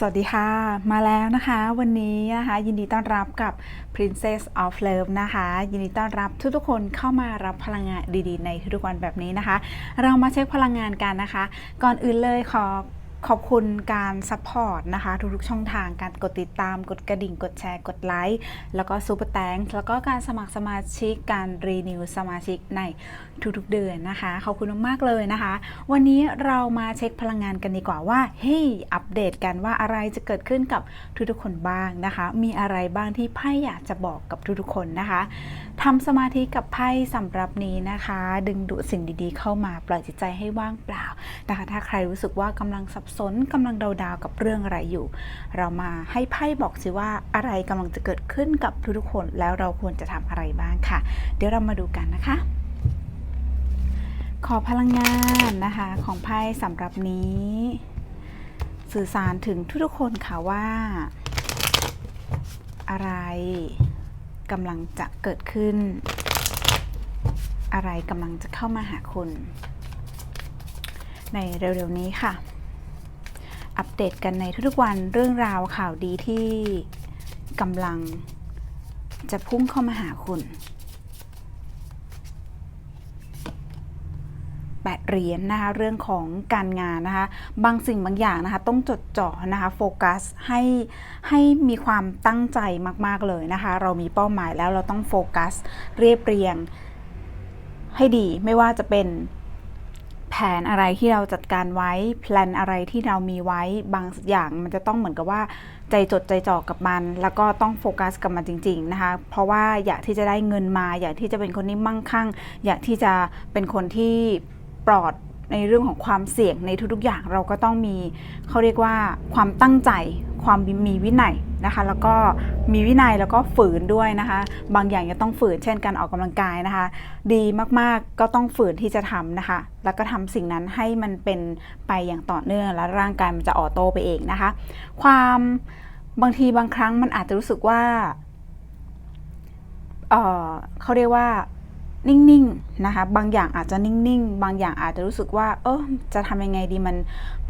สวัสดีค่ะ มาแล้วนะคะวันนี้นะคะยินดีต้อนรับกับ Princess of Love นะคะ ยินดีต้อนรับทุกๆคนเข้ามารับพลังงานดีๆ ในทุกวันแบบนี้นะคะ เรามาเช็คพลังงานกันนะคะ ก่อนอื่นเลยขอ ขอบคุณการซัพพอร์ตนะคะ ทุกๆช่องทางการกดติดตาม กดกระดิ่ง กดแชร์ กดไลค์ แล้วก็ซูเปอร์แตงแล้วก็การสมัครสมาชิกการรีนิวสมาชิกในทุกๆเดือนนะคะ ขอบคุณมากๆเลยนะคะ วันนี้เรามาเช็คพลังงานกันดีกว่าว่าเฮ้ยอัปเดตกันว่าอะไรจะเกิดขึ้นกับทุกๆคนบ้างนะคะ มีอะไรบ้างที่ไพ่อยากจะบอกกับทุกๆคนนะคะทำสมาธิกับไพ่สำหรับนี้นะคะ ดึงดูดสิ่งดีๆ เข้ามาปล่อยจิตใจให้ว่างเปล่านะคะถ้าใครรู้สึกว่ากำลังสับสนกำลังดาวๆกับเรื่องอะไรอยู่ เรามาให้ไพ่บอกสิว่าอะไรกำลังจะเกิดขึ้นกับทุกๆคนแล้วเราควรจะทำอะไรบ้างค่ะ เดี๋ยวเรามาดูกันนะคะ ขอพลังงานนะคะของไพ่สำหรับนี้ สื่อสารถึงทุกๆคนค่ะว่า อะไรกำลังจะเกิดขึ้น อะไรกำลังจะเข้ามาหาคุณ ในเร็วๆนี้ค่ะ อัปเดตกันในทุกๆวันเรื่องราวข่าวดีที่กำลังจะพุ่งเข้ามาหาคุณแปดเหรียญนะคะเรื่องของการงานนะคะบางสิ่งบางอย่างนะคะต้องจดจ่อนะคะโฟกัสให้ให้มีความตั้งใจมากๆเลยนะคะเรามีเป้าหมายแล้วเราต้องโฟกัสเรียบเรียงให้ดีไม่ว่าจะเป็น ผนอะไรที่เราจัดการไว้แพลนอะไรที่เรามีไว้บางอย่างมันจะต้องเหมือนกับว่าใจจดใจจ่อกับมัน แล้วก็ต้องโฟกัสกับมันจริง ๆนะคะ เพราะว่าอยากที่จะได้เงินมา อยากที่จะเป็นคนที่มั่งคั่ง อยากที่จะเป็นคนที่ปลอด ในเรื่องของความเสี่ยงในทุกๆอย่างเราก็ต้องมีเขาเรียกว่าความตั้งใจ ความมีวินัยนะคะ แล้วก็มีวินัยแล้วก็ฝืนด้วยนะคะ บางอย่างจะต้องฝืนเช่นการออกกำลังกายนะคะ ดีมากๆก็ต้องฝืนที่จะทำนะคะ แล้วก็ทำสิ่งนั้นให้มันเป็นไปอย่างต่อเนื่องแล้วร่างกายมันจะออโต้ไปเองนะคะ ความบางทีบางครั้งมันอาจจะรู้สึกว่าเออเขาเรียกว่า นิ่งๆนะคะ บางอย่างอาจจะนิ่งๆ บางอย่างอาจจะรู้สึกว่า เออจะทำยังไงดีมัน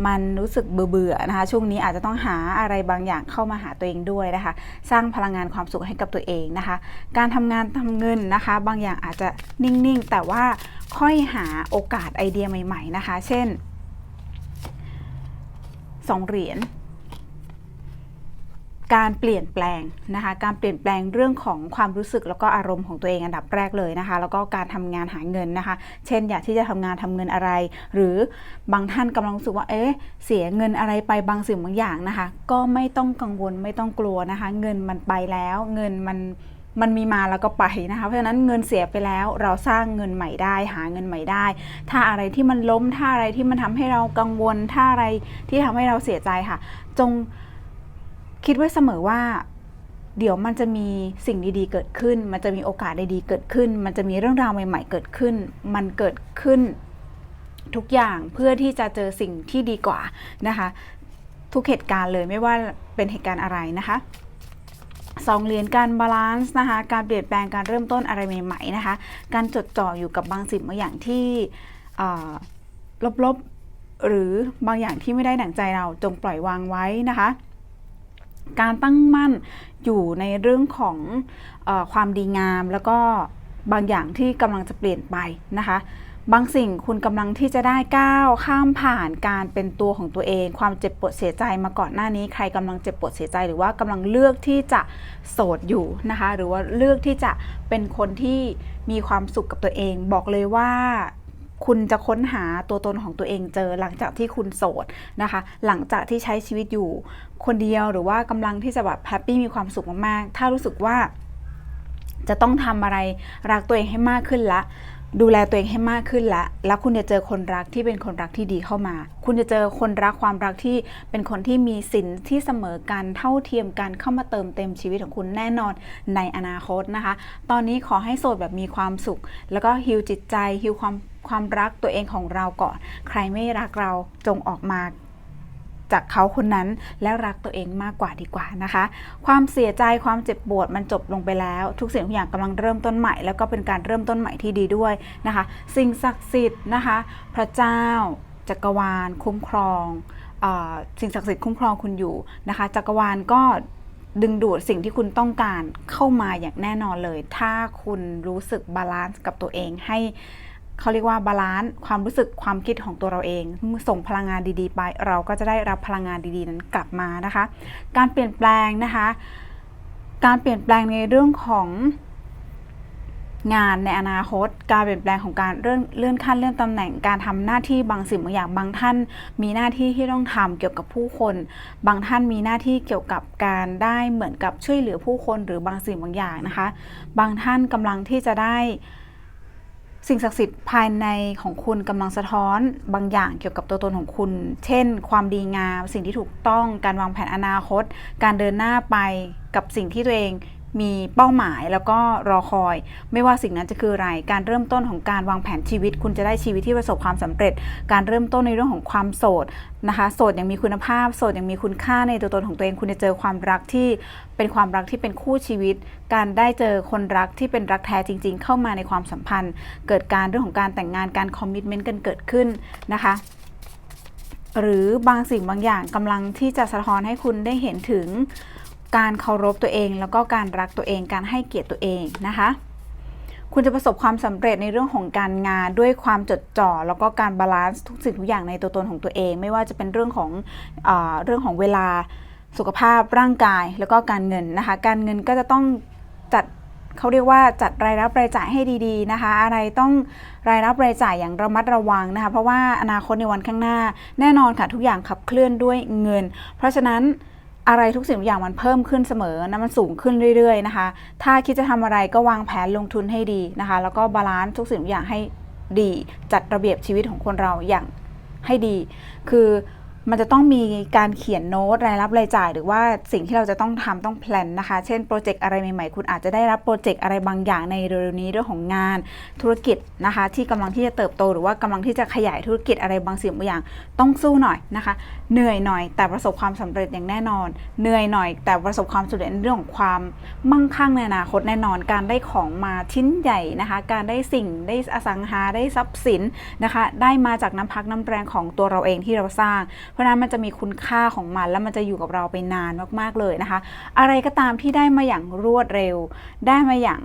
มันรู้สึกเบื่อๆนะคะ ช่วงนี้อาจจะต้องหาอะไรบางอย่างเข้ามาหาตัวเองด้วยนะคะ สร้างพลังงานความสุขให้กับตัวเองนะคะ การทำงานทำเงินนะคะ บางอย่างอาจจะนิ่งๆ แต่ว่าค่อยหาโอกาสไอเดียใหม่ ๆ นะคะ เช่นสองเหรียญ การเปลี่ยนแปลงนะคะ การเปลี่ยนแปลงเรื่องของความรู้สึกแล้วก็อารมณ์ของตัวเองอันดับแรกเลยนะคะ แล้วก็การทำงานหาเงินนะคะ เช่น อยากที่จะทำงานทำเงินอะไร หรือบางท่านกำลังรู้สึกว่า เอ๊ะ เสียเงินอะไรไปบางสิ่งบางอย่างนะคะ ก็ไม่ต้องกังวลไม่ต้องกลัวนะคะ เงินมันไปแล้ว เงินมันมันมีมาแล้วก็ไปนะคะ เพราะฉะนั้นเงินเสียไปแล้วเราสร้างเงินใหม่ได้ หาเงินใหม่ได้ ถ้าอะไรที่มันล้มถ้าอะไรที่มันทำให้เรากังวลถ้าอะไรที่ทำให้เราเสียใจค่ะ จง คิดไว้เสมอว่า เดี๋ยวมันจะมีสิ่งดีๆ เกิดขึ้น มันจะมีโอกาสดีๆเกิดขึ้น มันจะมีเรื่องราวใหม่ ๆ เกิดขึ้น มันเกิดขึ้นทุกอย่างเพื่อที่จะเจอสิ่งที่ดีกว่านะคะ ทุกเหตุการณ์เลยไม่ว่าเป็นเหตุการณ์อะไรนะคะสองเหรียญการบาลานซ์นะคะการเปลี่ยนแปลงการเริ่มต้นอะไรใหม่ๆนะคะ การจดจ่ออยู่กับบางสิ่งบางอย่างที่ลบๆหรือบางอย่างที่ไม่ได้หนังใจเราจงปล่อยวางไว้นะคะ การตั้งมั่นอยู่ในเรื่องของอความดีงาม แล้วก็บางอย่างที่กำลังจะเปลี่ยนไปนะคะบางสิ่งคุณกำลังที่จะได้ก้าวข้ามผ่านการเป็นตัวของตัวเอง ความเจ็บปวดเสียใจมาก่อนหน้านี้ ใครกำลังเจ็บปวดเสียใจหรือว่ากำลังเลือกที่จะโสดอยู่นะคะ หรือว่าเลือกที่จะเป็นคนที่มีความสุขกับตัวเอง บอกเลยว่า คุณจะค้นหาตัวตนของตัวเองเจอหลังจากที่คุณโสดนะคะ หลังจากที่ใช้ชีวิตอยู่คนเดียวหรือว่ากำลังที่จะแบบแฮปปี้มีความสุขมากๆ ถ้ารู้สึกว่าจะต้องทำอะไรรักตัวเองให้มากขึ้นละ ดูแลตัวเองให้มากขึ้นละแล้วคุณจะเจอคนรักที่เป็นคนรักที่ดีเข้ามา คุณจะเจอคนรักความรักที่เป็นคนที่มีสินที่เสมอกันเท่าเทียมกันเข้ามาเติมเต็มชีวิตของคุณแน่นอนในอนาคตนะคะ ตอนนี้ขอให้โสดแบบมีความสุข แล้วก็ฮิวจิตใจฮิวความความรักตัวเองของเราก่อน ใครไม่รักเราจงออกมา จากเขาคนนั้นและรักตัวเองมากกว่าดีกว่านะคะ ความเสียใจความเจ็บปวดมันจบลงไปแล้ว ทุกสิ่งทุกอย่างกำลังเริ่มต้นใหม่ แล้วก็เป็นการเริ่มต้นใหม่ที่ดีด้วยนะคะ สิ่งศักดิ์สิทธิ์นะคะ พระเจ้าจักรวาล คุ้มครองอสิ่งศักดิ์สิทธิ์คุ้มครองคุณอยู่นะคะ จักรวาลก็ดึงดูดสิ่งที่คุณต้องการเข้ามาอย่างแน่นอนเลย ถ้าคุณรู้สึกบาลานซ์กับตัวเองให้ เขาเรียกว่าบาลานซ์ความรู้สึกความคิดของตัวเราเอง ส่งพลังงานดีๆ ไป เราก็จะได้รับพลังงานดีๆ นั้นกลับมานะคะ การเปลี่ยนแปลงนะคะ การเปลี่ยนแปลงในเรื่องของงานในอนาคต การเปลี่ยนแปลงของการเลื่อนเลื่อนขั้นเลื่อนตำแหน่งการทำหน้าที่บางสิ่งบางอย่างบางท่าน มีหน้าที่ที่ต้องทำเกี่ยวกับผู้คน บางท่านมีหน้าที่เกี่ยวกับการได้เหมือนกับช่วยเหลือผู้คนหรือบางสิ่งบางอย่างนะคะ บางท่านกำลังที่จะได้ สิ่งศักดิ์สิทธิ์ภายในของคุณกำลังสะท้อนบางอย่างเกี่ยวกับตัวตนของคุณ เช่น ความดีงาม สิ่งที่ถูกต้อง การวางแผนอนาคต การเดินหน้าไปกับสิ่งที่ตัวเอง มีเป้าหมายแล้วก็รอคอย ไม่ว่าสิ่งนั้นจะคืออะไร การเริ่มต้นของการวางแผนชีวิต คุณจะได้ชีวิตที่ประสบความสำเร็จ การเริ่มต้นในเรื่องของความโสดนะคะโสดอย่างมีคุณภาพ โสดอย่างมีคุณค่าในตัวตนของตัวเอง คุณจะเจอความรักที่เป็นความรักที่เป็นคู่ชีวิต การได้เจอคนรักที่เป็นรักแท้จริง ๆ เข้ามาในความสัมพันธ์ เกิดการเรื่องของการแต่งงานการคอมมิชเมนต์กันเกิดขึ้นนะคะหรือบางสิ่งบางอย่างกำลังที่จะสะท้อนให้คุณได้เห็นถึง การเคารพตัวเอง แล้วก็การรักตัวเอง การให้เกียรติตัวเองนะคะ คุณจะประสบความสำเร็จในเรื่องของการงานด้วยความจดจ่อ แล้วก็การบาลานซ์ทุกสิ่งทุกอย่างในตัวตนของตัวเอง ไม่ว่าจะเป็นเรื่องของเอเรื่องของเวลาสุขภาพร่างกายแล้วก็การเงินนะคะ การเงินก็จะต้องจัดเขาเรียกว่าจัดรายรับรายจ่ายให้ดีๆนะคะ อะไรต้องรายรับรายจ่ายอย่างระมัดระวังนะคะ เพราะว่าอนาคตในวันข้างหน้าแน่นอนค่ะทุกอย่างขับเคลื่อนด้วยเงิน เพราะฉะนั้น อะไรทุกสิ่งทุกอย่างมันเพิ่มขึ้นเสมอนะมันสูงขึ้นเรื่อยๆนะคะ ถ้าคิดจะทำอะไรก็วางแผนลงทุนให้ดีนะคะ แล้วก็บาลานซ์ทุกสิ่งทุกอย่างให้ดี จัดระเบียบชีวิตของคนเราอย่างให้ดี คือ มันจะต้องมีการเขียนโน้ตรายรับรายจ่าย หรือว่าสิ่งที่เราจะต้องทำต้องแพลนนะคะ เช่นโปรเจกต์อะไรใหม่ๆ คุณอาจจะได้รับโปรเจกต์อะไรบางอย่างในเร็วๆนี้เรื่องของงานธุรกิจนะคะ ที่กำลังที่จะเติบโต หรือว่ากำลังที่จะขยายธุรกิจอะไรบางสิ่งบางอย่าง ต้องสู้หน่อยนะคะ เหนื่อยหน่อย แต่ประสบความสำเร็จอย่างแน่นอน เหนื่อยหน่อย แต่ประสบความสำเร็จในเรื่องของความมั่งคั่งในอนาคตแน่นอน การได้ของมาชิ้นใหญ่นะคะ การได้สิ่งได้อสังหาได้ทรัพย์สินนะคะ ได้มาจากน้ำพักน้ำแรงของตัวเราเองที่เราสร้างเพราะนั้นมันจะมีคุณค่าของมัน แล้วมันจะอยู่กับเราไปนานมากๆเลยนะคะ อะไรก็ตามที่ได้มาอย่างรวดเร็ว ได้มาอย่าง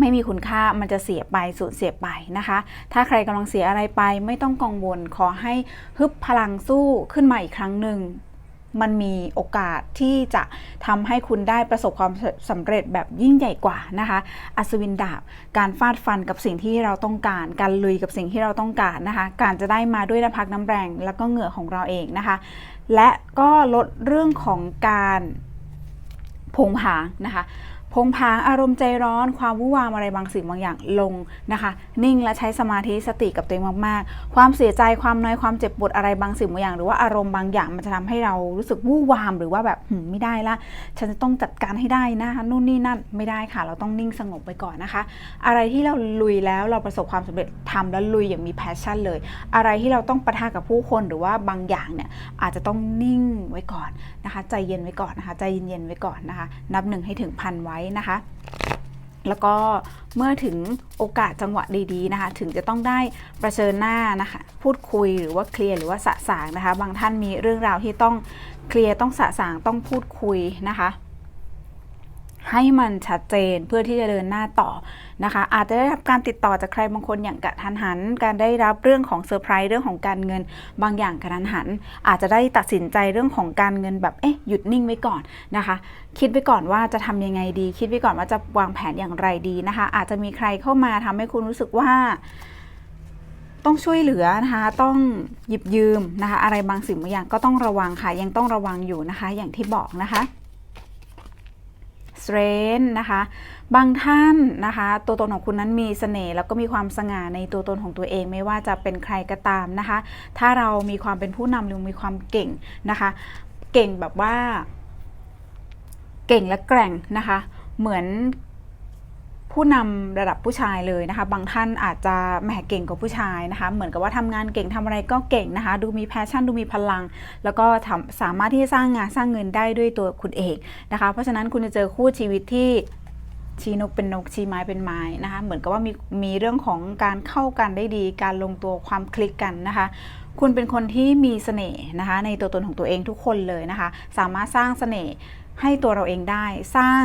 ไม่มีคุณค่ามันจะเสียไปสูญเสียไปนะคะ ถ้าใครกำลังเสียอะไรไปไม่ต้องกังวลขอให้ฮึบพลังสู้ขึ้นมาอีกครั้งหนึ่ง มันมีโอกาสที่จะทำให้คุณได้ประสบความสำเร็จแบบยิ่งใหญ่กว่านะคะ อัศวินดาบ การฟาดฟันกับสิ่งที่เราต้องการ การลุยกับสิ่งที่เราต้องการนะคะ การจะได้มาด้วยน้ำพักน้ำแรง แล้วก็เหงื่อของเราเองนะคะ และก็ลดเรื่องของการพงผางนะคะ พงผางอารมณ์ใจร้อน ความวุ่นวามอะไรบางสิ่งบางอย่างลงนะคะ นิ่งและใช้สมาธิสติกับตัวเองมากๆ ความเสียใจความน้อยความเจ็บปวดอะไรบางสิ่งบางอย่าง หรือว่าอารมณ์บางอย่างมันจะทำให้เรารู้สึกวู่นวามหรือว่าแบบหึไม่ได้ละ ฉันจะต้องจัดการให้ได้นะคะนู่นนี่นั่นไม่ได้ค่ะ เราต้องนิ่งสงบไปก่อนนะคะ อะไรที่เราลุยแล้วเราประสบความสำเร็จทำแล้วลุยอย่างมีแพชชั่นเลย อะไรที่เราต้องปะทะกับผู้คนหรือว่าบางอย่างเนี่ยอาจจะต้องนิ่งไว้ก่อนนะคะ ใจเย็นไว้ก่อนนะคะ ใจเย็นๆไว้ก่อนนะคะ นับหนึ่งให้ถึงพันไว้นะคะ แล้วก็เมื่อถึงโอกาสจังหวะดีๆนะคะ ถึงจะต้องได้ประเชิญหน้านะคะ พูดคุยหรือว่าเคลียร์หรือว่าสะสางนะคะ บางท่านมีเรื่องราวที่ต้องเคลียร์ต้องสะสางต้องพูดคุยนะคะ ให้มันชัดเจนเพื่อที่จะเดินหน้าต่อนะคะ อาจจะได้รับการติดต่อจากใครบางคนอย่างกระทันหัน การได้รับเรื่องของเซอร์ไพรส์เรื่องของการเงิน บางอย่างกระทันหัน อาจจะได้ตัดสินใจเรื่องของการเงินแบบเอ๊ะหยุดนิ่งไว้ก่อนนะคะ คิดไว้ก่อนว่าจะทำยังไงดี คิดไว้ก่อนว่าจะวางแผนอย่างไรดีนะคะ อาจจะมีใครเข้ามาทำให้คุณรู้สึกว่าต้องช่วยเหลือนะคะ ต้องหยิบยืมนะคะ อะไรบางสิ่งบางอย่างก็ต้องระวังค่ะ ยังต้องระวังอยู่นะคะ อย่างที่บอกนะคะ เรนนะคะ บางท่านนะคะ ตัวตนของคุณนั้นมีเสน่ห์แล้วก็มีความสง่าในตัวตนของตัวเองไม่ว่าจะเป็นใครก็ตามนะคะ ถ้าเรามีความเป็นผู้นำหรือมีความเก่งนะคะ เก่งแบบว่า เก่งและแกร่งนะคะ เหมือน ผู้นำระดับผู้ชายเลยนะคะ บางท่านอาจจะแหมเก่งกว่าผู้ชายนะคะ เหมือนกับว่าทำงานเก่งทำอะไรก็เก่งนะคะ ดูมีแพชชั่นดูมีพลัง แล้วก็ทำสามารถที่จะสร้างงานสร้างเงินได้ด้วยตัวคุณเองนะคะ เพราะฉะนั้นคุณจะเจอคู่ชีวิตที่ชี้นกเป็นนกชี้ไม้เป็นไม้นะคะ เหมือนกับว่ามีมีเรื่องของการเข้ากันได้ดี การลงตัวความคลิกกันนะคะคุณเป็นคนที่มีเสน่ห์นะคะ ในตัวตนของตัวเองทุกคนเลยนะคะ สามารถสร้างเสน่ห์ให้ตัวเราเองได้สร้าง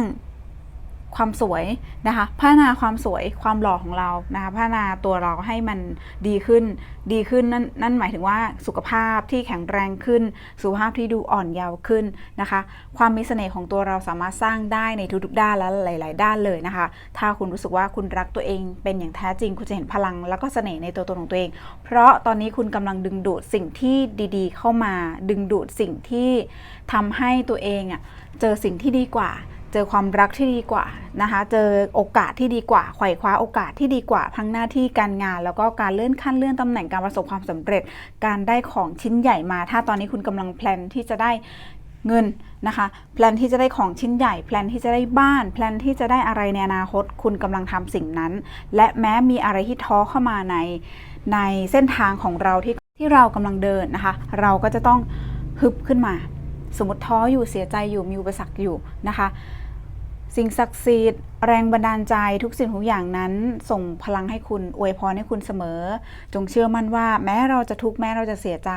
ความสวยนะคะพัฒนาความสวยความหล่อของเรานะคะพัฒนาตัวเราให้มันดีขึ้นดีขึ้นนั่นนั่นหมายถึงว่าสุขภาพที่แข็งแรงขึ้น สุขภาพที่ดูอ่อนเยาว์ขึ้นนะคะ ความมีเสน่ห์ของตัวเราสามารถสร้างได้ในทุกๆด้านและหลาย ๆ ด้านเลยนะคะ ถ้าคุณรู้สึกว่าคุณรักตัวเองเป็นอย่างแท้จริง คุณจะเห็นพลังแล้วก็เสน่ห์ในตัวตนของตัวเอง เพราะตอนนี้คุณกำลังดึงดูดสิ่งที่ดีๆ เข้ามา ดึงดูดสิ่งที่ทำให้ตัวเองอะเจอสิ่งที่ดีกว่า เจอความรักที่ดีกว่านะคะ เจอโอกาสที่ดีกว่าไขว่คว้าโอกาสที่ดีกว่าทั้งหน้าที่การงาน แล้วก็การเลื่อนขั้นเลื่อนตำแหน่งการประสบความสำเร็จ การได้ของชิ้นใหญ่มา ถ้าตอนนี้คุณกำลังแพลนที่จะได้เงินนะคะแพลนที่จะได้ของชิ้นใหญ่แพลนที่จะได้บ้านแพลนที่จะได้อะไรในอนาคต คุณกำลังทำสิ่งนั้น และแม้มีอะไรที่ท้อเข้ามาในในเส้นทางของเราที่ที่เรากำลังเดินนะคะ เราก็จะต้องฮึบขึ้นมา สมมติท้ออยู่เสียใจอยู่มีอุปสรรคอยู่นะคะ สิ่งศักดิ์สิทธิ์แรงบันดาลใจทุกสิ่งทุกอย่างนั้น ส่งพลังให้คุณอวยพรให้คุณเสมอ จงเชื่อมั่นว่า แม้เราจะทุกข์แม้เราจะเสียใจ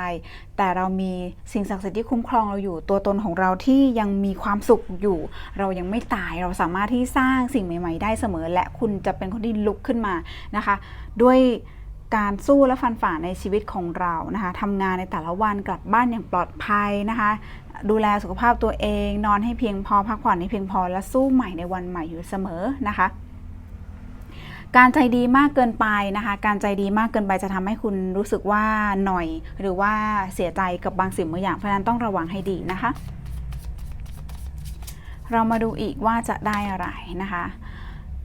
แต่เรามีสิ่งศักดิ์สิทธิ์ที่คุ้มครองเราอยู่ ตัวตนของเราที่ยังมีความสุขอยู่ เรายังไม่ตายเราสามารถที่สร้างสิ่งใหม่ ๆ ได้เสมอ และคุณจะเป็นคนที่ลุกขึ้นมานะคะ ด้วย การสู้และฟันฝ่าในชีวิตของเรานะคะทำงานในแต่ละวันกลับบ้านอย่างปลอดภัยนะคะ ดูแลสุขภาพตัวเอง นอนให้เพียงพอพักผ่อนให้เพียงพอและสู้ใหม่ในวันใหม่อยู่เสมอนะคะการใจดีมากเกินไปนะคะ การใจดีมากเกินไปจะทำให้คุณรู้สึกว่าหน่อย หรือว่าเสียใจกับบางสิ่งบางอย่างเพราะฉะนั้นต้องระวังให้ดีนะคะ เรามาดูอีกว่าจะได้อะไรนะคะ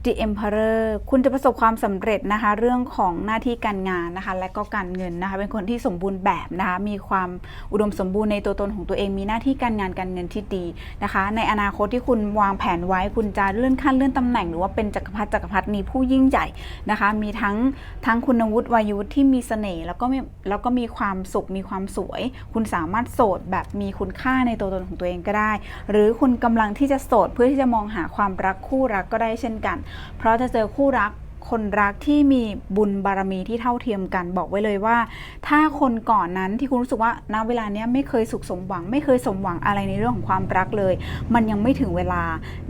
The Emperor คุณจะประสบความสำเร็จนะคะ เรื่องของหน้าที่การงานนะคะ และก็การเงินนะคะ เป็นคนที่สมบูรณ์แบบนะคะ มีความอุดมสมบูรณ์ในตัวตนของตัวเอง มีหน้าที่การงานการเงินที่ดีนะคะ ในอนาคตที่คุณวางแผนไว้ คุณจะเลื่อนขั้นเลื่อนตำแหน่ง หรือว่าเป็นจักรพรรดิจักรพรรดินีผู้ยิ่งใหญ่นะคะ มีทั้งทั้งคุณวุฒิวัยวุฒิที่มีเสน่ห์แล้วก็มีแล้วก็มีความสุขมีความสวย คุณสามารถโสดแบบมีคุณค่าในตัวตนของตัวเองก็ได้ หรือคุณกำลังที่จะโสดเพื่อที่จะมองหาความรักคู่รักก็ได้เช่นกันเพราะจะเจอคู่รัก คนรักที่มีบุญบารมีที่เท่าเทียมกันบอกไว้เลยว่า ถ้าคนก่อนนั้นที่คุณรู้สึกว่าณเวลาเนี้ยไม่เคยสุขสมหวัง ไม่เคยสมหวังอะไรในเรื่องของความรักเลย มันยังไม่ถึงเวลา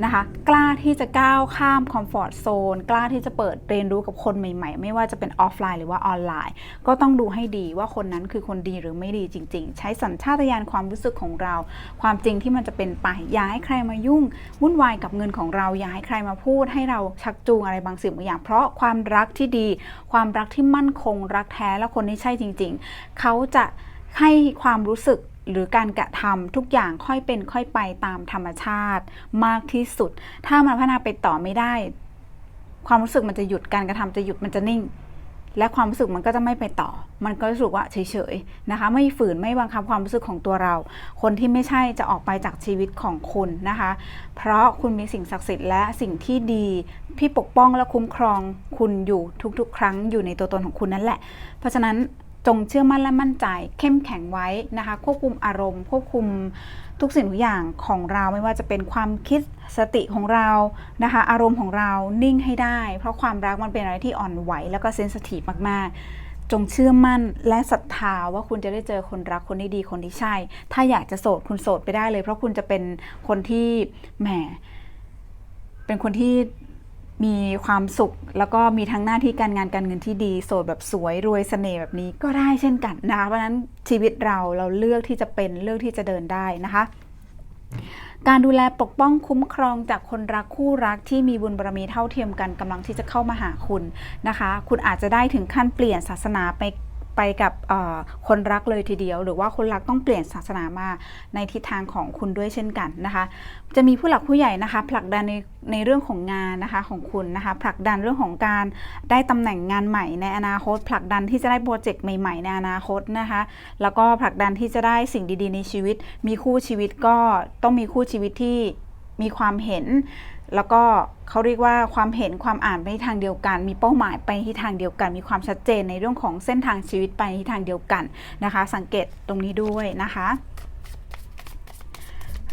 นะคะ กล้าที่จะก้าวข้ามคอมฟอร์ทโซนกล้าที่จะเปิดเรียนรู้กับคนใหม่ ๆ ไม่ว่าจะเป็นออฟไลน์หรือว่าออนไลน์ ก็ต้องดูให้ดีว่าคนนั้นคือคนดีหรือไม่ดีจริง ๆ ใช้สัญชาตญาณความรู้สึกของเรา ความจริงที่มันจะเป็นไปอย่าให้ใครมายุ่งวุ่นวายกับเงินของเราอย่าให้ใครมาพูดให้เราชักจูงอะไรบางสิ่งบางอย่างเพราะราะความรักที่ดี ความรักที่มั่นคง รักแท้และคนที่ใช่จริง ๆ เขาจะให้ความรู้สึกหรือการกระทำทุกอย่างค่อยเป็นค่อยไปตามธรรมชาติ มากที่สุด ถ้ามันพัฒนาไปต่อไม่ได้ ความรู้สึกมันจะหยุดการกระทำจะหยุดมันจะนิ่ง และความรู้สึกมันก็จะไม่ไปต่อ มันก็รู้สึกว่าเฉยๆนะคะ ไม่ฝืนไม่บังคับความรู้สึกของตัวเรา คนที่ไม่ใช่จะออกไปจากชีวิตของคุณนะคะ เพราะคุณมีสิ่งศักดิ์สิทธิ์และสิ่งที่ดีที่ปกป้องและคุ้มครองคุณอยู่ทุกๆ ครั้งอยู่ในตัวตนของคุณนั่นแหละ เพราะฉะนั้นจงเชื่อมั่นและมั่นใจ เข้มแข็งไว้นะคะ ควบคุมอารมณ์ ควบคุม ทุกสิ่งทุกอย่างของเราไม่ว่าจะเป็นความคิดสติของเรานะคะ อารมณ์ของเรานิ่งให้ได้ เพราะความรักมันเป็นอะไรที่อ่อนไหวแล้วก็เซนสทีฟมาก ๆ จงเชื่อมั่นและศรัทธาว่าคุณจะได้เจอคนรักคนที่ดีคนที่ใช่ ถ้าอยากจะโสดคุณโสดไปได้เลย เพราะคุณจะเป็นคนที่แหมเป็นคนที่ มีความสุข แล้วก็มีทั้งหน้าที่การงานการเงินที่ดี โสดแบบสวยรวยเสน่ห์แบบนี้ก็ได้เช่นกันนะคะเพราะฉะนั้นชีวิตเราเราเลือกที่จะเป็นเลือกที่จะเดินได้นะคะการดูแลปกป้องคุ้มครองจากคนรักคู่รักที่มีบุญบารมีเท่าเทียมกันกำลังที่จะเข้ามาหาคุณนะคะ คุณอาจจะได้ถึงขั้นเปลี่ยนศาสนาไป ไปกับคนรักเลยทีเดียว หรือว่าคนรักต้องเปลี่ยนศาสนามาในทิศทางของคุณด้วยเช่นกันนะคะ จะมีผู้หลักผู้ใหญ่นะคะผลักดันในในเรื่องของงานนะคะของคุณนะคะผลักดันเรื่องของการได้ตำแหน่งงานใหม่ในอนาคต ผลักดันที่จะได้โปรเจกต์ใหม่ๆในอนาคตนะคะ แล้วก็ผลักดันที่จะได้สิ่งดีๆ ในชีวิต มีคู่ชีวิตก็ต้องมีคู่ชีวิตที่มีความเห็น แล้วก็เขาเรียกว่าความเห็นความอ่านไปทางเดียวกัน มีเป้าหมายไปที่ทางเดียวกัน มีความชัดเจนในเรื่องของเส้นทางชีวิตไปที่ทางเดียวกันนะคะ สังเกตตรงนี้ด้วยนะคะ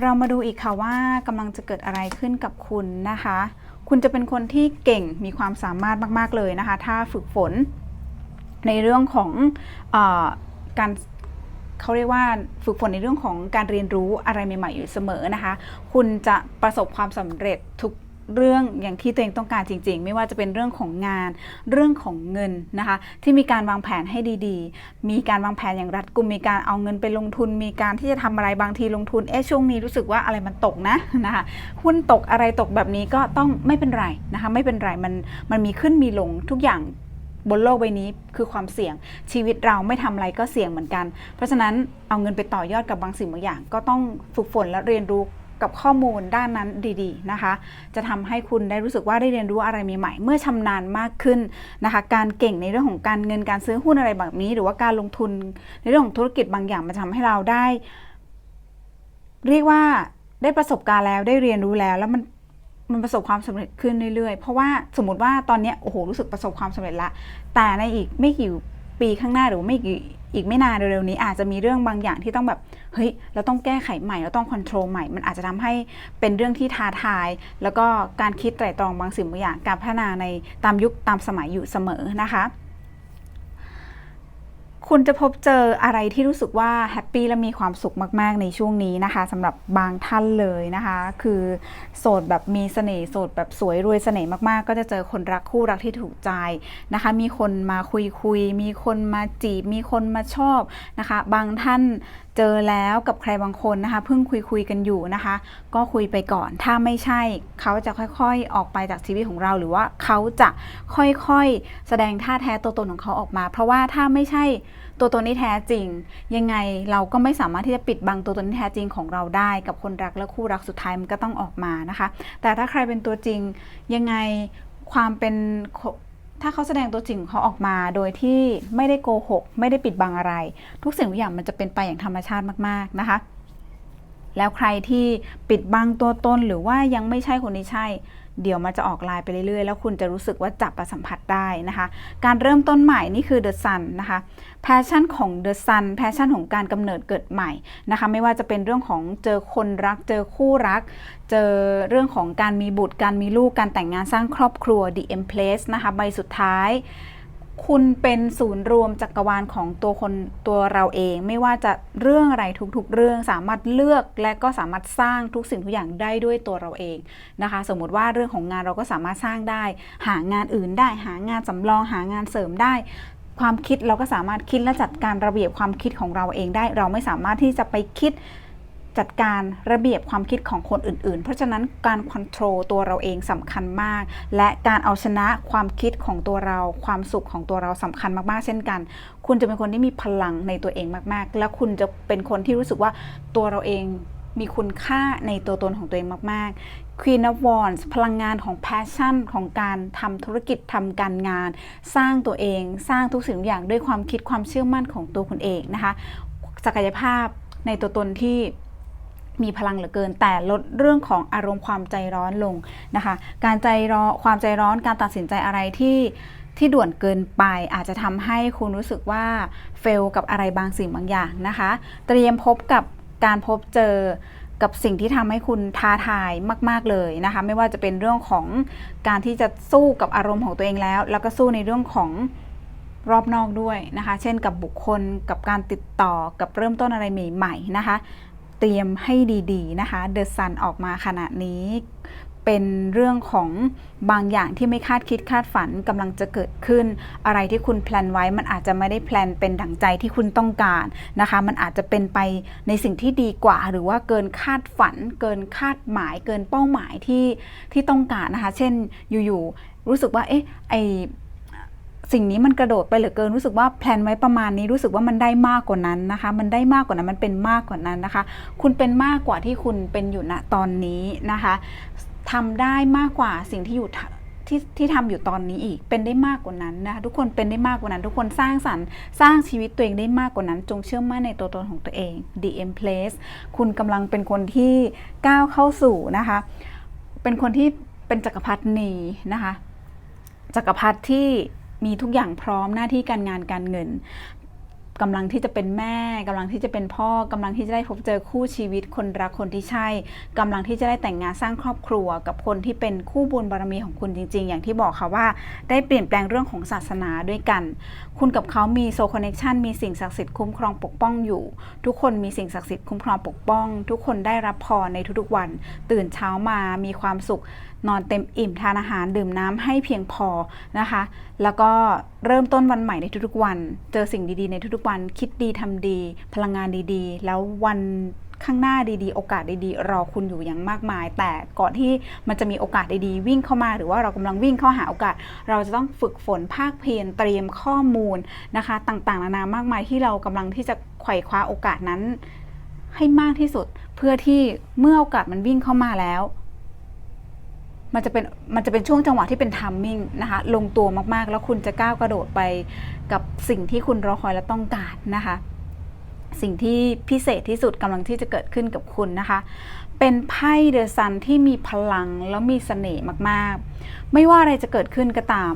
เรามาดูอีกค่ะว่ากำลังจะเกิดอะไรขึ้นกับคุณนะคะ คุณจะเป็นคนที่เก่งมีความสามารถมาก ๆ เลยนะคะ ถ้าฝึกฝนในเรื่องของอการ เขาเรียกว่าฝึกฝนในเรื่องของการเรียนรู้อะไรใหม่ๆอยู่เสมอนะคะ คุณจะประสบความสำเร็จทุกเรื่องอย่างที่ตัวเองต้องการจริง ๆ ไม่ว่าจะเป็นเรื่องของงาน เรื่องของเงินนะคะ ที่มีการวางแผนให้ดีๆ มีการวางแผนอย่างรัดกุมมีการเอาเงินไปลงทุน มีการที่จะทำอะไรบางทีลงทุนเอ๊ะช่วงนี้รู้สึกว่าอะไรมันตกนะนะคะหุ้นตกอะไรตกแบบนี้ก็ต้องไม่เป็นไรนะคะ ไม่เป็นไรมันมันมีขึ้นมีลงทุกอย่าง บนโลกใบนี้คือความเสี่ยง ชีวิตเราไม่ทำอะไรก็เสี่ยงเหมือนกัน เพราะฉะนั้นเอาเงินไปต่อยอดกับบางสิ่งบางอย่าง ก็ต้องฝึกฝนและเรียนรู้กับข้อมูลด้านนั้นดีๆนะคะ จะทำให้คุณได้รู้สึกว่าได้เรียนรู้อะไรใหม่ๆ เมื่อชำนาญมากขึ้นนะคะ การเก่งในเรื่องของการเงินการซื้อหุ้นอะไรแบบนี้ หรือว่าการลงทุนในเรื่องของธุรกิจบางอย่างมันทำให้เราได้ เรียกว่าได้ประสบการณ์แล้วได้เรียนรู้แล้วแล้วมัน มันประสบความสำเร็จขึ้นเรื่อยๆ เพราะว่าสมมติว่าตอนนี้โอ้โหรู้สึกประสบความสำเร็จละ แต่ในอีกไม่กี่ปีข้างหน้าหรือไม่กี่อีกไม่นานเร็วๆนี้อาจจะมีเรื่องบางอย่างที่ต้องแบบเฮ้ยเราต้องแก้ไขใหม่เราต้องควบคุมใหม่ มันอาจจะทำให้เป็นเรื่องที่ท้าทาย แล้วก็การคิดไตร่ตรองบางสิ่งบางอย่างการพัฒนาในตามยุคตามสมัยอยู่เสมอนะคะ คุณจะพบเจออะไรที่รู้สึกว่าแฮปปี้และมีความสุขมาก ๆ ในช่วงนี้นะคะสำหรับบางท่านเลยนะคะ คือโสดแบบมีเสน่ห์โสดแบบสวยรวยเสน่ห์มากๆ ก็จะเจอคนรักคู่รักที่ถูกใจนะคะ มีคนมาคุยคุย มีคนมาจีบ มีคนมาชอบนะคะ บางท่านเจอแล้วกับใครบางคนนะคะเพิ่งคุยคุยกันอยู่นะคะ ก็คุยไปก่อนถ้าไม่ใช่ เขาจะค่อยๆออกไปจากชีวิตของเรา หรือว่าเขาจะค่อยๆแสดงท่าแท้ตัวตนของเขาออกมา เพราะว่าถ้าไม่ใช่ ตัวตนที่แท้จริง ยังไงเราก็ไม่สามารถที่จะปิดบังตัวตนที่แท้จริงของเราได้กับคนรักและคู่รักสุดท้ายมันก็ต้องออกมานะคะ แต่ถ้าใครเป็นตัวจริงยังไงความเป็นถ้าเขาแสดงตัวจริงเขาออกมาโดยที่ไม่ได้โกหก ไม่ได้ปิดบังอะไร ทุกสิ่งทุกอย่างมันจะเป็นไปอย่างธรรมชาติมาก ๆ นะคะ แล้วใครที่ปิดบังตัวตนหรือว่ายังไม่ใช่คนที่ใช่ เดี๋ยวมันจะออกลายไปเรื่อยๆ แล้วคุณจะรู้สึกว่าจับประสัมผัสได้นะคะ การเริ่มต้นใหม่นี่คือ The Sun นะคะแพชชั่นของ The Sun แพชชั่นของการกำเนิดเกิดใหม่นะคะไม่ว่าจะเป็นเรื่องของเจอคนรัก เจอคู่รัก เจอเรื่องของการมีบุตรการมีลูกการแต่งงานสร้างครอบครัว The Empress นะคะใบสุดท้าย คุณเป็นศูนย์รวมจักรวาลของตัวคนตัวเราเอง ไม่ว่าจะเรื่องอะไรทุกๆ เรื่องสามารถเลือกและก็สามารถสร้างทุกสิ่งทุกอย่างได้ด้วยตัวเราเองนะคะ สมมติว่าเรื่องของงานเราก็สามารถสร้างได้ หางานอื่นได้ หางานสำรองหางานเสริมได้ ความคิดเราก็สามารถคิดและจัดการระเบียบความคิดของเราเองได้ เราไม่สามารถที่จะไปคิด จัดการระเบียบความคิดของคนอื่น ๆ เพราะฉะนั้นการควบคุมตัวเราเองสำคัญมาก และการเอาชนะความคิดของตัวเรา ความสุขของตัวเราสำคัญมาก ๆ เช่นกัน คุณจะเป็นคนที่มีพลังในตัวเองมาก ๆ และคุณจะเป็นคนที่รู้สึกว่าตัวเราเองมีคุณค่าในตัวตนของตัวเองมาก ๆ Queen of Wands พลังงานของ passion ของการทำธุรกิจทำการงาน สร้างตัวเอง สร้างทุกสิ่งทุกอย่างด้วยความคิดความเชื่อมั่นของตัวคุณเองนะคะ ศักยภาพในตัวตนที่ มีพลังเหลือเกิน แต่ลดเรื่องของอารมณ์ความใจร้อนลงนะคะ การใจร้อนความใจร้อนการตัดสินใจอะไรที่ที่ด่วนเกินไปอาจจะทำให้คุณรู้สึกว่าเฟลกับอะไรบางสิ่งบางอย่างนะคะ เตรียมพบกับการพบเจอกับสิ่งที่ทำให้คุณท้าทายมาก ๆเลยนะคะ ไม่ว่าจะเป็นเรื่องของการที่จะสู้กับอารมณ์ของตัวเองแล้ว แล้วก็สู้ในเรื่องของรอบนอกด้วยนะคะ เช่นกับบุคคลกับการติดต่อกับเริ่มต้นอะไรใหม่ ๆ นะคะ เตรียมให้ดีๆนะคะเดอะซันออกมาขณะนี้เป็นเรื่องของบางอย่างที่ไม่คาดคิดคาดฝันกำลังจะเกิดขึ้น อะไรที่คุณแพลนไว้มันอาจจะไม่ได้แพลนเป็นดั่งใจที่คุณต้องการนะคะ มันอาจจะเป็นไปในสิ่งที่ดีกว่า หรือว่าเกินคาดฝัน เกินคาดหมาย เกินเป้าหมายที่ที่ต้องการนะคะ เช่นอยู่ๆรู้สึกว่าเอ๊ะไอ สิ่งนี้มันกระโดดไปเหลือเกินรู้สึกว่าแพลนไว้ประมาณนี้รู้สึกว่ามันได้มากกว่านั้นนะคะ มันได้มากกว่านั้นมันเป็นมากกว่านั้นนะคะ คุณเป็นมากกว่าที่คุณเป็นอยู่ณตอนนี้นะคะทำได้มากกว่าสิ่งที่อยู่ที่ที่ทำอยู่ตอนนี้อีกเป็นได้มากกว่านั้นนะคะทุกคนเป็นได้มากกว่านั้น ทุกคนสร้างสรรค์สร้างชีวิตตัวเองได้มากกว่านั้น จงเชื่อมั่นในตัวตนของตัวเอง The M Place คุณกำลังเป็นคนที่ก้าวเข้าสู่นะคะ เป็นคนที่เป็นจักรพรรดินีนะคะจักรพรรดิที่ มีทุกอย่างพร้อมหน้าที่การงานการเงินกำลังที่จะเป็นแม่กำลังที่จะเป็นพ่อกำลังที่จะได้พบเจอคู่ชีวิตคนรักคนที่ใช่กำลังที่จะได้แต่งงานสร้างครอบครัว กับคนที่เป็นคู่บุญบารมีของคุณจริง ๆ อย่างที่บอกค่ะว่าได้เปลี่ยนแปลงเรื่องของศาสนาด้วยกัน คุณกับเขามีโซคอนเน c ชันมีสิ่งศักดิ์สิทธิ์คุ้มครองปกป้องอยู่ ทุกคนมีสิ่งศักดิ์สิทธิ์คุ้มครองปกป้อง ทุกคนได้รับพรในทุกๆวัน ตื่นเช้ามามีความสุข นอนเต็มอิ่มทานอาหารดื่มน้ำให้เพียงพอนะคะ แล้วก็เริ่มต้นวันใหม่ในทุกๆวัน เจอสิ่งดีๆในทุกๆวัน คิดดีทำดี พลังงานดีๆ แล้ววันข้างหน้าดีๆ โอกาสดีๆ รอคุณอยู่อย่างมากมาย แต่ก่อนที่มันจะมีโอกาสดีๆ วิ่งเข้ามา หรือว่าเรากำลังวิ่งเข้าหาโอกาส เราจะต้องฝึกฝนภาคเพียรเตรียมข้อมูลนะคะ ต่างๆนานามากมายที่เรากำลังที่จะไขว่คว้าโอกาสนั้น ให้มากที่สุด เพื่อที่เมื่อโอกาสมันวิ่งเข้ามาแล้ว มันจะเป็นมันจะเป็นช่วงจังหวะที่เป็นทัมมิ่งนะคะลงตัวมากๆ แล้วคุณจะก้าวกระโดดไปกับสิ่งที่คุณรอคอยและต้องการนะคะ สิ่งที่พิเศษที่สุดกำลังที่จะเกิดขึ้นกับคุณนะคะ เป็นไพ่เดอะซันที่มีพลังแล้วมีเสน่ห์มากๆ ไม่ว่าอะไรจะเกิดขึ้นก็ตาม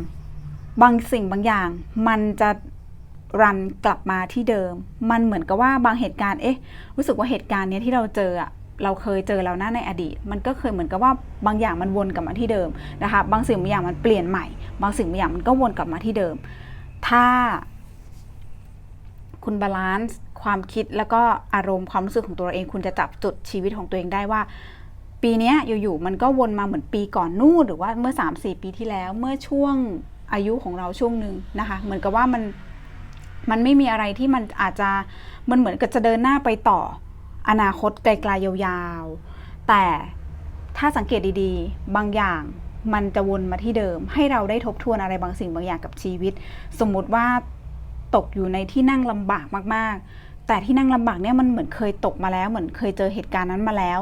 บางสิ่งบางอย่าง มันจะรันกลับมาที่เดิม มันเหมือนกับว่าบางเหตุการณ์เอ๊ะรู้สึกว่าเหตุการณ์เนี้ยที่เราเจออะ เราเคยเจอแล้วนะในอดีต มันก็เคยเหมือนกับว่าบางอย่างมันวนกลับมาที่เดิมนะคะ บางสิ่งบางอย่างมันเปลี่ยนใหม่ บางสิ่งบางอย่างมันก็วนกลับมาที่เดิม ถ้า คุณบาลานซ์ความคิดแล้วก็อารมณ์ความรู้สึกของตัวเอง คุณจะจับจุดชีวิตของตัวเองได้ว่า ปีนี้อยู่ๆมันก็วนมาเหมือนปีก่อนนู่นหรือว่าเมื่อ 3-4 ปีที่แล้วเมื่อช่วงอายุของเราช่วงหนึ่งนะคะ เหมือนกับว่ามันมันไม่มีอะไรที่มันอาจจะมันเหมือนกับจะเดินหน้าไปต่อ อนาคตไกลๆยาวๆ แต่ถ้าสังเกตดีๆ บางอย่างมันจะวนมาที่เดิม ให้เราได้ทบทวนอะไรบางสิ่งบางอย่างกับชีวิต สมมุติว่าตกอยู่ในที่นั่งลำบากมากๆ แต่ที่นั่งลำบากเนี่ยมันเหมือนเคยตกมาแล้ว เหมือนเคยเจอเหตุการณ์นั้นมาแล้ว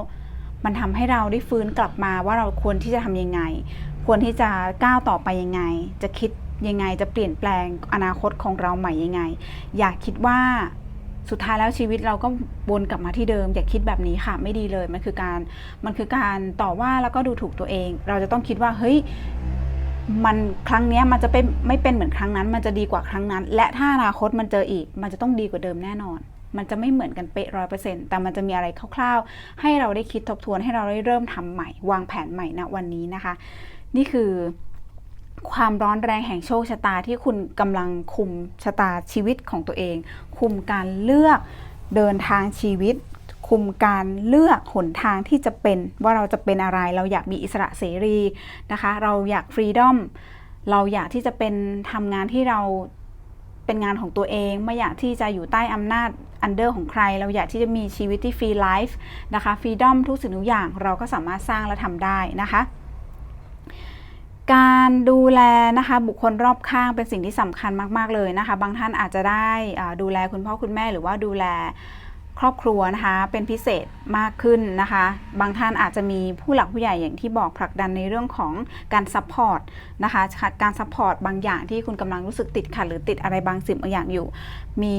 มันทำให้เราได้ฟื้นกลับมาว่าเราควรที่จะทำยังไง ควรที่จะก้าวต่อไปยังไง จะคิดยังไงจะเปลี่ยนแปลงอนาคตของเราใหม่ยังไง อย่าคิดว่า สุดท้ายแล้วชีวิตเราก็วนกลับมาที่เดิม อย่าคิดแบบนี้ค่ะไม่ดีเลยมันคือการมันคือการต่อว่าแล้วก็ดูถูกตัวเอง เราจะต้องคิดว่าเฮ้ยมันครั้งนี้มันจะเป็นไม่เป็นเหมือนครั้งนั้น มันจะดีกว่าครั้งนั้น และถ้าอนาคตมันเจออีก มันจะต้องดีกว่าเดิมแน่นอน มันจะไม่เหมือนกันเป๊ะร้อยเปอร์เซ็นต์แต่มันจะมีอะไรคร่าวๆ ให้เราได้คิดทบทวนให้เราได้เริ่มทำใหม่ วางแผนใหม่ณวันนี้นะคะ นี่คือ ความร้อนแรงแห่งโชคชะตาที่คุณกำลังคุมชะตาชีวิตของตัวเอง คุมการเลือกเดินทางชีวิต คุมการเลือกหนทางที่จะเป็นว่าเราจะเป็นอะไร เราอยากมีอิสระเสรีนะคะ เราอยากฟรีดอมเราอยากที่จะเป็นทำงานที่เราเป็นงานของตัวเอง ไม่อยากที่จะอยู่ใต้อำนาจอันเดอร์ของใคร เราอยากที่จะมีชีวิตที่ฟรีไลฟ์นะคะฟรีดอมทุกสิ่งทุกอย่างเราก็สามารถสร้างและทำได้นะคะ การดูแลนะคะบุคคลรอบข้างเป็นสิ่งที่สำคัญมาก ๆ เลยนะคะ บางท่านอาจจะได้ดูแลคุณพ่อคุณแม่หรือว่าดูแลครอบครัวนะคะเป็นพิเศษมากขึ้นนะคะ บางท่านอาจจะมีผู้หลักผู้ใหญ่อย่างที่บอกผลักดันในเรื่องของการซัพพอร์ตนะคะการซัพพอร์ตบางอย่างที่คุณกำลังรู้สึกติดขัดหรือติดอะไรบางสิ่งบางอย่างอยู่ มี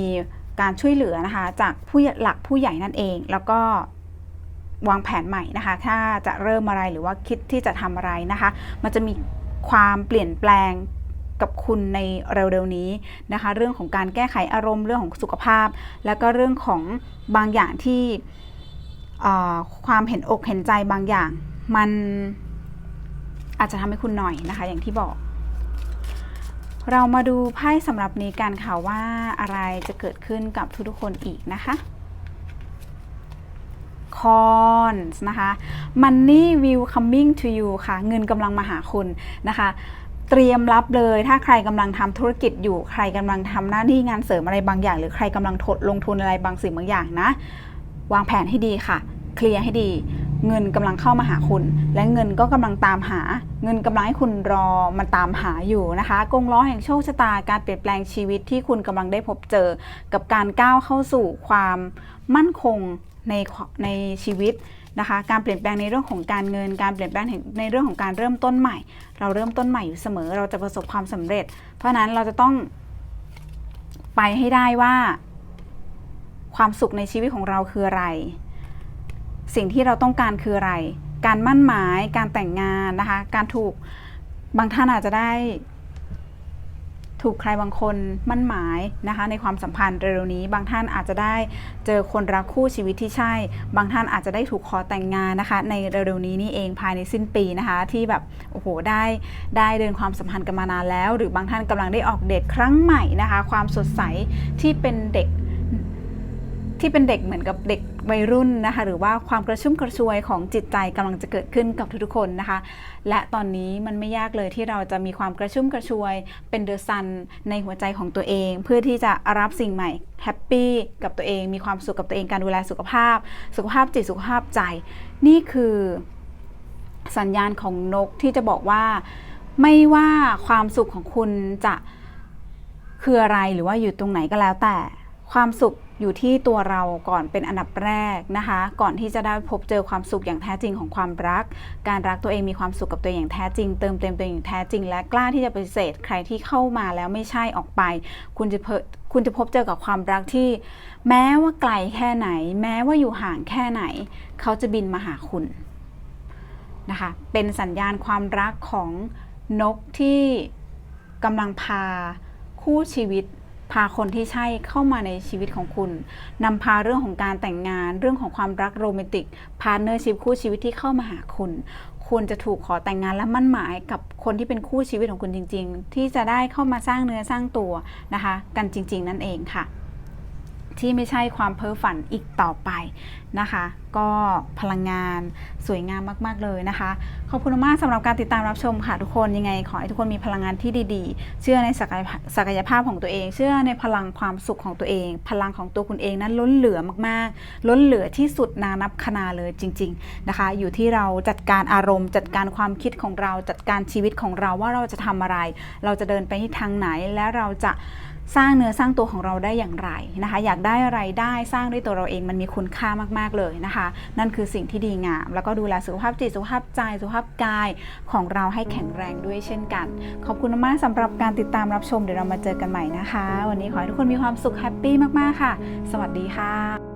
การช่วยเหลือนะคะจากผู้หลักผู้ใหญ่นั่นเอง แล้วก็วางแผนใหม่นะคะ ถ้าจะเริ่มอะไรหรือว่าคิดที่จะทำอะไรนะคะ มันจะมี ความเปลี่ยนแปลงกับคุณในเร็วๆนี้นะคะ เรื่องของการแก้ไขอารมณ์เรื่องของสุขภาพ แล้วก็เรื่องของบางอย่างที่ความเห็นอกเห็นใจบางอย่าง มันอาจจะทำให้คุณหน่อยนะคะ อย่างที่บอก เรามาดูไพ่สำหรับนี้กันค่ะว่าอะไรจะเกิดขึ้นกับทุกๆคนอีกนะคะ คอนนะคะ Money will coming to you ค่ะ เงินกำลังมาหาคุณนะคะเตรียมรับเลยถ้าใครกำลังทำธุรกิจอยู่ใครกำลังทำหน้าที่งานเสริมอะไรบางอย่าง หรือใครกำลังทดลงทุนอะไรบางสิ่งบางอย่างนะ วางแผนให้ดีค่ะ เคลียร์ให้ดี เงินกำลังเข้ามาหาคุณ และเงินก็กำลังตามหา เงินกำลังให้คุณรอมันตามหาอยู่นะคะ กงล้อแห่งโชคชะตาการเปลี่ยนแปลงชีวิตที่คุณกำลังได้พบเจอ กับการก้าวเข้าสู่ความมั่นคง ในในชีวิตนะคะ การเปลี่ยนแปลงในเรื่องของการเงิน การเปลี่ยนแปลงในเรื่องของการเริ่มต้นใหม่ เราเริ่มต้นใหม่อยู่เสมอ เราจะประสบความสำเร็จ เพราะฉะนั้นเราจะต้องไปให้ได้ว่า ความสุขในชีวิตของเราคืออะไร สิ่งที่เราต้องการคืออะไร การมั่นหมาย การแต่งงานนะคะ การถูกบางท่านอาจจะได้ ถูกใครบางคนมั่นหมายนะคะในความสัมพันธ์เร็วๆนี้ บางท่านอาจจะได้เจอคนรักคู่ชีวิตที่ใช่ บางท่านอาจจะได้ถูกขอแต่งงานนะคะ ในเร็วๆนี้นี่เองภายในสิ้นปีนะคะ ที่แบบโอ้โหได้ได้เดินความสัมพันธ์กันมานานแล้ว หรือบางท่านกำลังได้ออกเดทครั้งใหม่นะคะ ความสดใสที่เป็นเด็ก ที่เป็นเด็กเหมือนกับเด็กวัยรุ่นนะคะหรือว่าความกระชุ่มกระชวยของจิตใจกำลังจะเกิดขึ้นกับทุกๆคนนะคะ และตอนนี้มันไม่ยากเลยที่เราจะมีความกระชุ่มกระชวย เป็นเดอะซันในหัวใจของตัวเอง เพื่อที่จะรับสิ่งใหม่แฮปปี้กับตัวเองมีความสุขกับตัวเองการดูแลสุขภาพ สุขภาพจิตสุขภาพใจ นี่คือสัญญาณของนกที่จะบอกว่า ไม่ว่าความสุขของคุณจะคืออะไรหรือว่าอยู่ตรงไหนก็แล้วแต่ ความสุข อยู่ที่ตัวเราก่อนเป็นอันดับแรกนะคะ ก่อนที่จะได้พบเจอความสุขอย่างแท้จริงของความรัก การรักตัวเองมีความสุขกับตัวเองอย่างแท้จริง เติมเต็มตัวเองอย่างแท้จริง และกล้าที่จะปฏิเสธใครที่เข้ามาแล้วไม่ใช่ออกไป คุณจะเพอคุณจะพบเจอกับความรักที่ แม้ว่าไกลแค่ไหน แม้ว่าอยู่ห่างแค่ไหน เขาจะบินมาหาคุณนะคะ เป็นสัญญาณความรักของนกที่กำลังพาคู่ชีวิต พาคนที่ใช่เข้ามาในชีวิตของคุณนำพาเรื่องของการแต่งงาน เรื่องของความรักโรแมนติกพาร์เนอร์ชิพคู่ชีวิตที่เข้ามาหาคุณคุณจะถูกขอแต่งงานและมั่นหมายกับคนที่เป็นคู่ชีวิตของคุณจริง ๆ ที่จะได้เข้ามาสร้างเนื้อสร้างตัวนะคะ กันจริง ๆ นั่นเองค่ะ ที่ไม่ใช่ความเพ้อฝันอีกต่อไปนะคะ ก็พลังงานสวยงามมาก ๆ เลยนะคะ ขอบคุณมากสำหรับการติดตามรับชมค่ะทุกคนยังไงขอให้ทุกคนมีพลังงานที่ดีๆ เชื่อในศักยภาพของตัวเอง เชื่อในพลังความสุขของตัวเอง พลังของตัวคุณเองนั้นล้นเหลือมากๆ ล้นเหลือที่สุดนานับคนาเลยจริง ๆนะคะ อยู่ที่เราจัดการอารมณ์ จัดการความคิดของเราจัดการชีวิตของเราว่าเราจะทำอะไร เราจะเดินไปที่ทางไหนและเราจะ สร้างเนื้อสร้างตัวของเราได้อย่างไรนะคะ อยากได้อะไรได้สร้างด้วยตัวเราเองมันมีคุณค่ามากๆเลยนะคะ นั่นคือสิ่งที่ดีงาม แล้วก็ดูแลสุขภาพจิตสุขภาพใจสุขภาพกายของเราให้แข็งแรงด้วยเช่นกัน ขอบคุณมากสำหรับการติดตามรับชมเดี๋ยวเรามาเจอกันใหม่นะคะ วันนี้ขอให้ทุกคนมีความสุขแฮปปี้มากๆค่ะ สวัสดีค่ะ